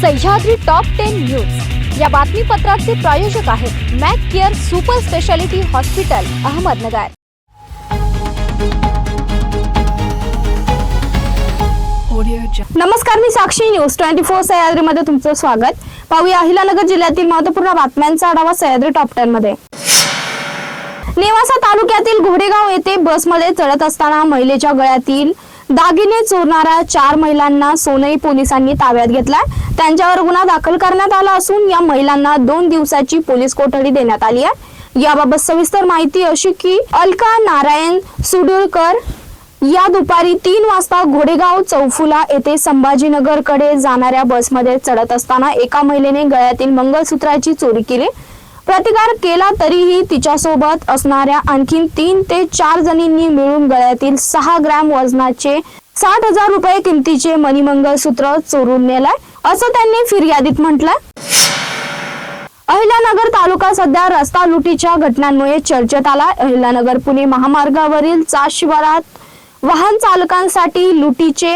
Sahyadri top ten news. या बातमीपत्राचे प्रायोजक आहेत Mac care super speciality hospital Ahmednagar. नमस्कार मी साक्षी न्यूज. ट्वेंटी फोर सह्याद्रीमध्ये तुमचं स्वागत. पाहूया अहिलानगर जिल्ह्यातील महत्त्वपूर्ण बातम्यांचा आढावा सह्याद्री टॉप टेन मध्ये नेवासा तालुक्यातील घोडेगाव येथे बसमध्ये चढत असताना महिलेच्या गळ्यातील दागिने चोरणाऱ्या चार महिलांना सोनई पोलिसांनी ताब्यात घेतलाय. त्यांच्यावर गुन्हा दाखल करण्यात आला असून या महिलांना दोन दिवसाची पोलीस कोठडी देण्यात आली आहे. याबाबत सविस्तर माहिती अशी की अलका नारायण सुडुळकर या दुपारी तीन वाजता घोडेगाव चौफुला येथे संभाजीनगरकडे जाणाऱ्या बसमध्ये चढत असताना एका महिलेने गळ्यातील मंगळसूत्राची चोरी केली. प्रतिकार केला तरीही तिच्यासोबत असणाऱ्या आणखीन तीन ते चार जणींनी मिळून गळ्यातील सहा ग्रॅम वजनाचे साठ हजार रुपये किमतीचे मणिमंगळसूत्र चोरून नेलाय असं त्यांनी फिर्यादीत म्हटलंय. अहिल्यानगर तालुका सध्या रस्ता लुटीच्या घटनांमुळे चर्चेत आला अहिल्यानगर पुणे महामार्गावरील चास शिवारात वाहन चालकांसाठी लुटीचे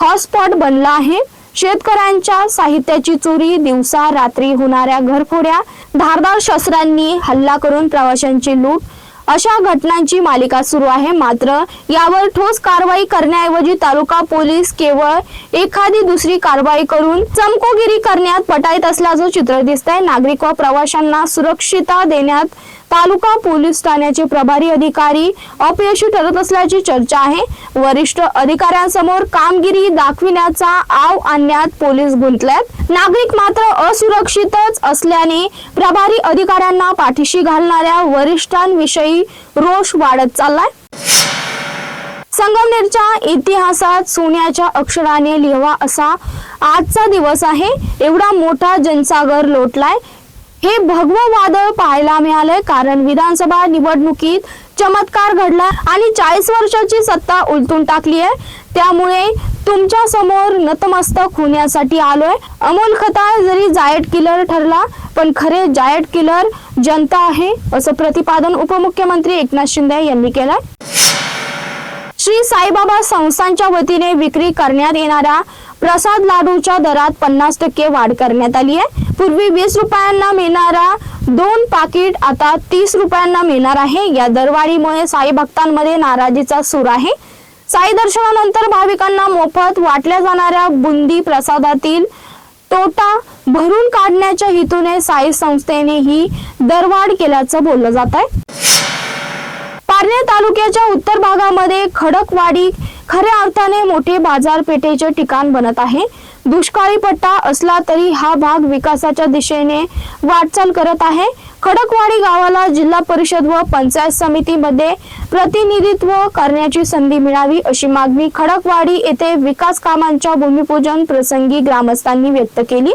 हॉटस्पॉट बनला आहे. शेतकऱ्यांच्या साहित्याची चोरी दिवसा रात्री होणाऱ्या घरफोड्या धारदार शस्त्रांनी हल्ला करून प्रवाशांची लूट अशा घटनांची मालिका सुरू आहे. मात्र यावर ठोस कारवाई करण्याऐवजी तालुका पोलीस केवळ एखादी दुसरी कारवाई करून चमकोगिरी करण्यात पटाईत असल्याचं चित्र दिसतंय. नागरिक व प्रवाशांना सुरक्षितता देण्यात तालुका पोलीस ठाण्याचे प्रभारी अधिकारी अपयशी ठरत असल्याची चर्चा आहे. वरिष्ठ अधिकाऱ्यांसमोर कामगिरी दाखविण्याचा आव आणण्यात पोलीस गुंतल्यात नागरिक मात्र असुरक्षितच असल्याने प्रभारी अधिकाऱ्यांना पाठीशी घालणाऱ्या वरिष्ठांविषयी रोष वाढत चाललाय. संगमनेरच्या इतिहासात सोन्याच्या अक्षराने लिहावा असा आजचा दिवस आहे. एवढा मोठा जनसागर लोटलाय. हे भगव वादळ पाहायला मिळालंय कारण विधानसभा निवडणुकीत चमत्कार घडला आणि चाळीस वर्षाची सत्ता उलटून टाकली आहे. त्यामुळे तुमच्यासमोर नतमस्तक होण्यासाठी आलोय. अमोल खताळ जरी जायट किलर ठरला पण खरे जायट किलर जनता आहे असं प्रतिपादन उपमुख्यमंत्री एकनाथ शिंदे यांनी केलं श्री साईबाबा संस्थांच्या वतीने विक्री करण्यात येणाऱ्या प्रसाद लाडूच्या दरात पन्नास टक्के वाढ करण्यात आली आहे. पूर्वी वीस रुपयांना मिळणारा दोन पाकिट आता तीस रुपयांना मिळणार आहे. या दरवाढीमुळे साई भक्तांमध्ये नाराजीचा सूर आहे. साई दर्शनानंतर भाविकांना मोफत वाटल्या जाणाऱ्या बुंदी प्रसादातील तोटा भरून काढण्याच्या हेतूने साई संस्थेने ही दरवाढ केल्याचं बोललं जात आहे. पारनेर तालुक्याच्या उत्तर भागामध्ये खडकवाडी खऱ्या अर्थाने मोठे बाजारपेठेचे ठिकाण बनत आहे. दुष्काळी पट्टा असला तरी हा भाग विकासाच्या दिशेने वाटचाल करत आहे. खडकवाडी गावाला जिल्हा परिषद व पंचायत समितीमध्ये प्रतिनिधित्व करण्याची संधी मिळावी अशी मागणी खडकवाडी येथे विकास कामांच्या भूमिपूजन प्रसंगी ग्रामस्थांनी व्यक्त केली.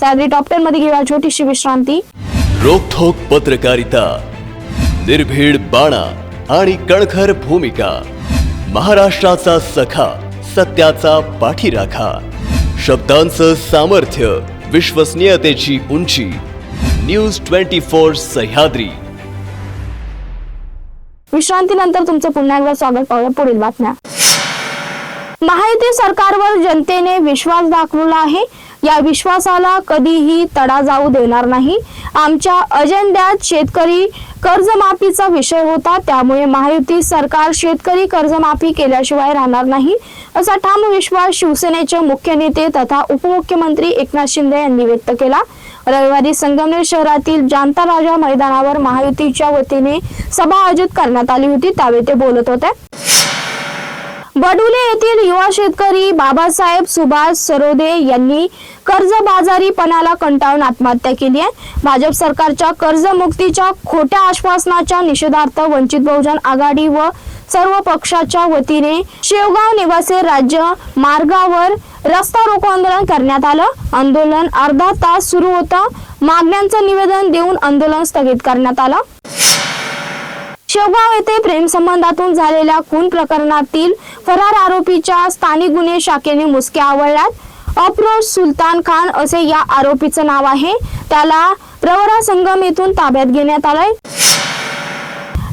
सादरी टॉपमध्ये घेऊया छोटीशी विश्रांती. रोखोक पत्रकारिता निर्भीड बाणा आणि कणखर भूमिका महाराष्ट्राचा सखा. सत्याचा पाठीराखा. शब्दांचं सामर्थ्य विश्वसनीयतेची उंची. News twenty four Sahyadri. विश्रांतीनंतर तुमचं पुन्हा एकदा स्वागत पाहूया पुढील बातम्या. महायुती सरकारवर जनतेने विश्वास दाखवला आहे. या विश्वासाला कधीही तडा जाऊ देणार नाही. आमच्या अजेंड्यात शेतकरी कर्जमाफीचा विषय होता. त्यामुळे महायुती सरकार शेतकरी कर्जमाफी केल्याशिवाय राहणार नाही असा ठाम विश्वास शिवसेनेचे मुख्य नेते तथा उपमुख्यमंत्री एकनाथ शिंदे यांनी व्यक्त केला. रविवारी संगमनेर शहरातील जांता राजा मैदानावर महायुतीच्या वतीने सभा आयोजित करण्यात आली होती. त्यावेळी ते बोलत होते. बडुले येथील युवा शेतकरी बाबासाहेब सुभाष सरोदे यांनी कर्जबाजारीपणाला कंटाळून आत्महत्या केली आहे. भाजप सरकारच्या कर्जमुक्तीच्या खोट्या आश्वासनाच्या निषेधार्थ वंचित बहुजन आघाडी व सर्व पक्षाच्या वतीने शेवगाव निवासी राज्य मार्गावर रस्ता रोको आंदोलन करण्यात आलं. आंदोलन अर्धा तास सुरू होतं. मागण्यांचं निवेदन देऊन आंदोलन स्थगित करण्यात आलं. शेवगाव येथे प्रेमसंबंधातून झालेल्या खून प्रकरणातील फरार आरोपीच्या स्थानिक गुन्हे शाखेने मुसक्या आवळल्यात. अप्रोज सुलतान खान असे या आरोपीचं नाव आहे. त्याला प्रवरा संगम येथून ताब्यात घेण्यात आलंय.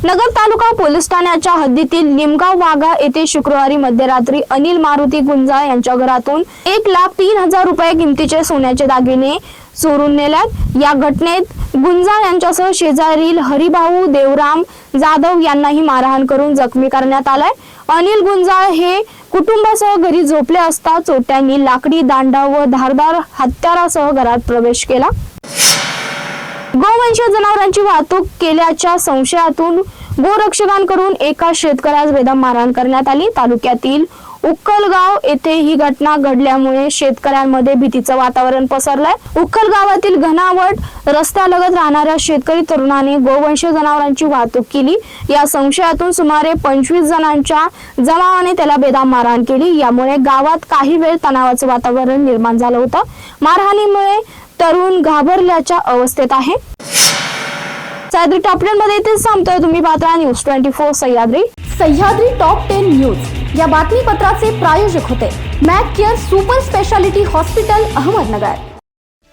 नगर तालुका पोलीस ठाण्याच्या हद्दीतील निमगाव वाघा येथे शुक्रवारी मध्यरात्री अनिल मारुती गुंजाळ यांच्या घरातून एक लाख तीन हजार रुपये किमतीचे सोन्याचे दागिने चोरून नेल्यात. या घटनेत गुंजाळ यांच्यासह शेजारील हरिभाऊ देवराम जाधव यांनाही मारहाण करून जखमी करण्यात आलाय. अनिल गुंजाळ हे कुटुंबासह घरी झोपले असता चोट्यांनी लाकडी दांडा व धारदार हत्यारासह घरात प्रवेश केला. गोवंश जनावरांची वाहतूक केल्याच्या संशयातून गोरक्षकांकडून एका शेतकऱ्यास बेदम मारहाण करण्यात आली. तालुक्यातील उक्कलगाव येथे ही घटना घडल्यामुळे शेतकऱ्यांमध्ये भीतीचं वातावरण पसरलंय. उक्कल गावातील घनावट रस्त्यालगत राहणाऱ्या शेतकरी तरुणाने गोवंश जनावरांची वाहतूक केली. या संशयातून सुमारे पंचवीस जणांच्या जमावाने त्याला बेदाम मारहाण केली. यामुळे गावात काही वेळ तणावाचं वातावरण निर्माण झालं होतं. मारहाणीमुळे तरुण घाबरल्याच्या अवस्थेत आहे. सह्याद्री टॉप टेन मध्ये इथेच थांबतोय तुम्ही पाहता news twenty four Sahyadri. Sahyadri top ten news. या बातमीपत्राचे प्रायोजक होते Mac care super speciality hospital Ahmednagar.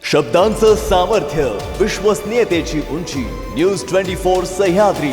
शब्दांचं सामर्थ्य विश्वसनीयतेची उंची न्यूज ट्वेंटी फोर सह्याद्री.